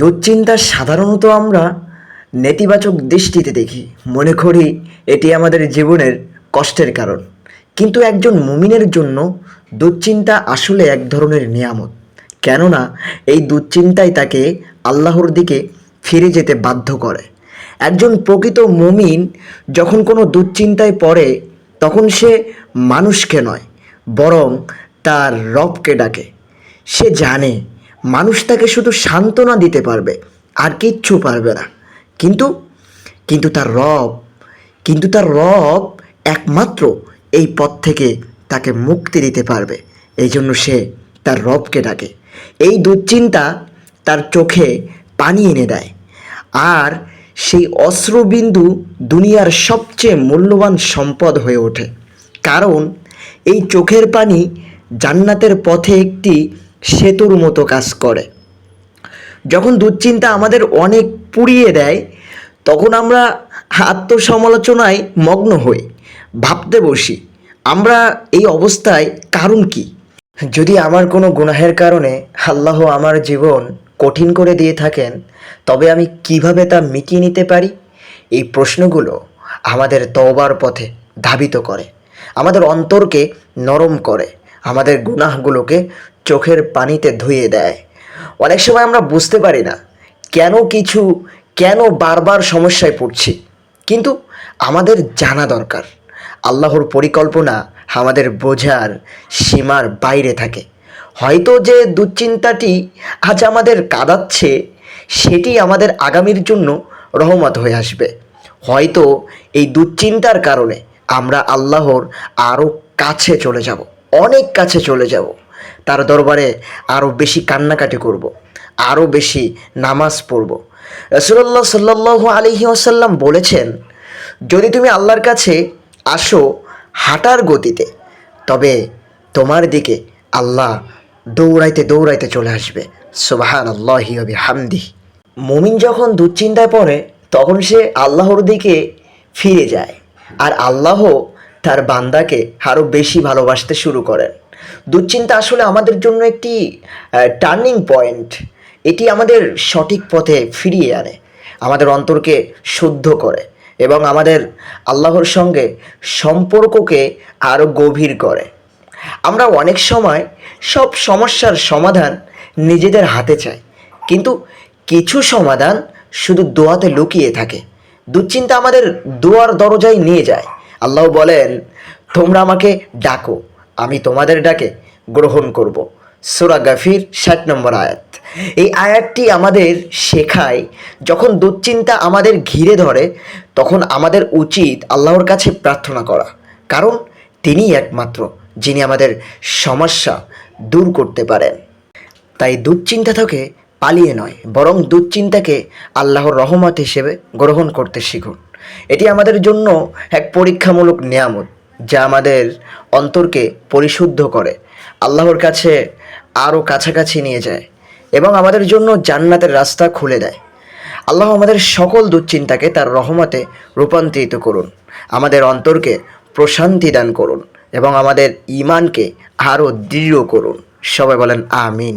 দুশ্চিন্তা সাধারণত আমরা নেতিবাচক দৃষ্টিতে দেখি। মনে করি এটি আমাদের জীবনের কষ্টের কারণ। কিন্তু একজন মুমিনের জন্য দুশ্চিন্তা আসলে এক ধরনের নিয়ামত। কেননা, এই দুশ্চিন্তাই তাকে আল্লাহর দিকে ফিরে যেতে বাধ্য করে। একজন প্রকৃত মুমিন যখন কোনো দুশ্চিন্তায় পড়ে, তখন সে মানুষকে নয়, বরং তার রবকে ডাকে। সে জানে মানুষ তাকে শুধু সান্ত্বনা দিতে পারবে আর কিচ্ছু পারবে না। কিন্তু কিন্তু তার রব, কিন্তু তার রব একমাত্র এই পথ থেকে তাকে মুক্তি দিতে পারবে। এই জন্য সে তার রবকে ডাকে। এই দুশ্চিন্তা তার চোখে পানি এনে দেয়। আর সেই অশ্রুবিন্দু দুনিয়ার সবচেয়ে মূল্যবান সম্পদ হয়ে ওঠে। কারণ এই চোখের পানি জান্নাতের পথে একটি সেতুর মতো কাজ করে। যখন দুশ্চিন্তা আমাদের অনেক পুড়িয়ে দেয়, তখন আমরা আত্মসমালোচনায় মগ্ন হই, ভাবতে বসি, আমরা এই অবস্থায় কারণ কি? যদি আমার কোনো গুনাহের কারণে আল্লাহ আমার জীবন কঠিন করে দিয়ে থাকেন, তবে আমি কীভাবে তা মিটিয়ে নিতে পারি? এই প্রশ্নগুলো আমাদের তওবার পথে ধাবিত করে, আমাদের অন্তরকে নরম করে। আমাদের গুনাহগুলোকে চোখের পানিতে ধুয়ে দেয়। অনেক সময় আমরা বুঝতে পারি না কেন কিছু, কেন বারবার সমস্যায় পড়ছি। কিন্তু আমাদের জানা দরকার। আল্লাহর পরিকল্পনা আমাদের বোঝার সীমার বাইরে থাকে। হয়তো যে দুশ্চিন্তাটি আজ আমাদের কাঁদাচ্ছে, সেটি আমাদের আগামীর জন্য রহমত হয়ে আসবে। হয়তো এই দুশ্চিন্তার কারণে আমরা আল্লাহর আরও কাছে চলে যাব। অনেক কাছে চলে যাব। তার দরবারে আরও বেশি কান্নাকাটি করব। আরও বেশি নামাজ পড়ব। রসুল্লাহ সাল্লাহ আলহি আসাল্লাম বলেছেন, যদি তুমি আল্লাহর কাছে আসো হাঁটার গতিতে, তবে তোমার দিকে আল্লাহ দৌড়াইতে দৌড়াইতে চলে আসবে। সুবাহান আল্লাহি হামদি মুমিন যখন দুশ্চিন্তায় পড়ে, তখন সে আল্লাহর দিকে ফিরে যায়। আর আল্লাহ তার বান্দাকে আরও বেশি ভালোবাসতে শুরু করেন। দুশ্চিন্তা আসলে আমাদের জন্য একটি টার্নিং পয়েন্ট এটি আমাদের সঠিক পথে ফিরিয়ে আনে, আমাদের অন্তরকে শুদ্ধ করে এবং আমাদের আল্লাহর সঙ্গে সম্পর্ককে আরও গভীর করে। আমরা অনেক সময় সব সমস্যার সমাধান নিজেদের হাতে চাই, কিন্তু কিছু সমাধান শুধু দোয়াতে লুকিয়ে থাকে। দুশ্চিন্তা আমাদের দোয়ার দরজায় নিয়ে যায়। আল্লাহ বলেন, তোমরা আমাকে ডাকো, আমি তোমাদের ডাকে গ্রহণ করব। সুরা গাফির, ষাট নম্বর আয়াত। এই আয়াতটি আমাদের শেখায়, যখন দুশ্চিন্তা আমাদের ঘিরে ধরে, তখন আমাদের উচিত আল্লাহর কাছে প্রার্থনা করা। কারণ তিনিই একমাত্র যিনি আমাদের সমস্যা দূর করতে পারেন। তাই দুশ্চিন্তা থেকে পালিয়ে নয়, বরং দুশ্চিন্তাকে আল্লাহর রহমত হিসেবে গ্রহণ করতে শিখুন। এটি আমাদের জন্য এক পরীক্ষামূলক নিয়ামত, যা আমাদের অন্তরকে পরিশুদ্ধ করে, আল্লাহর কাছে আরও কাছাকাছি নিয়ে যায় এবং আমাদের জন্য জান্নাতের রাস্তা খুলে দেয়। আল্লাহ আমাদের সকল দুশ্চিন্তাকে তার রহমতে রূপান্তরিত করুন, আমাদের অন্তরকে প্রশান্তি দান করুন এবং আমাদের ইমানকে আরও দৃঢ় করুন। সবাই বলেন, আমিন।